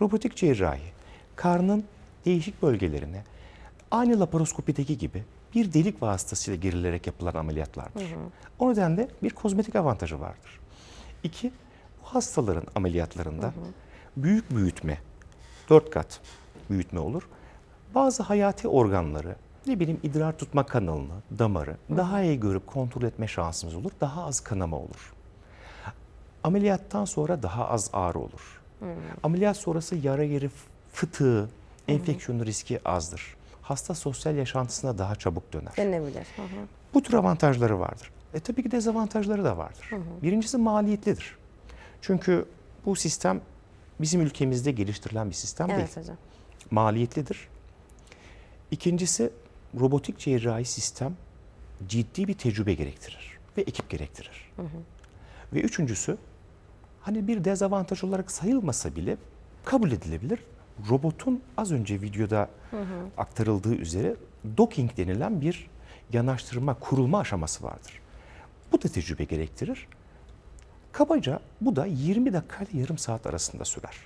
robotik cerrahi karnın değişik bölgelerine aynı laparoskopideki gibi bir delik vasıtasıyla girilerek yapılan ameliyatlardır. O nedenle bir kozmetik avantajı vardır. İki, bu hastaların ameliyatlarında büyük büyütme, dört kat büyütme olur. Bazı hayati organları, ne bileyim idrar tutma kanalını, damarı daha iyi görüp kontrol etme şansımız olur. Daha az kanama olur. Ameliyattan sonra daha az ağrı olur. Ameliyat sonrası yara yeri fıtığı, enfeksiyon riski azdır. Hasta sosyal yaşantısına daha çabuk döner. Denebilir. Hı hı. Bu tür avantajları vardır. E tabii ki dezavantajları da vardır. Birincisi maliyetlidir. Çünkü bu sistem bizim ülkemizde geliştirilen bir sistem değil. Evet hocam. Maliyetlidir. İkincisi robotik cerrahi sistem ciddi bir tecrübe gerektirir ve ekip gerektirir. Ve üçüncüsü hani bir dezavantaj olarak sayılmasa bile kabul edilebilir. Robotun az önce videoda aktarıldığı üzere docking denilen bir yanaştırma, kurulma aşaması vardır. Bu da tecrübe gerektirir. Kabaca bu da 20 dakika ile yarım saat arasında sürer.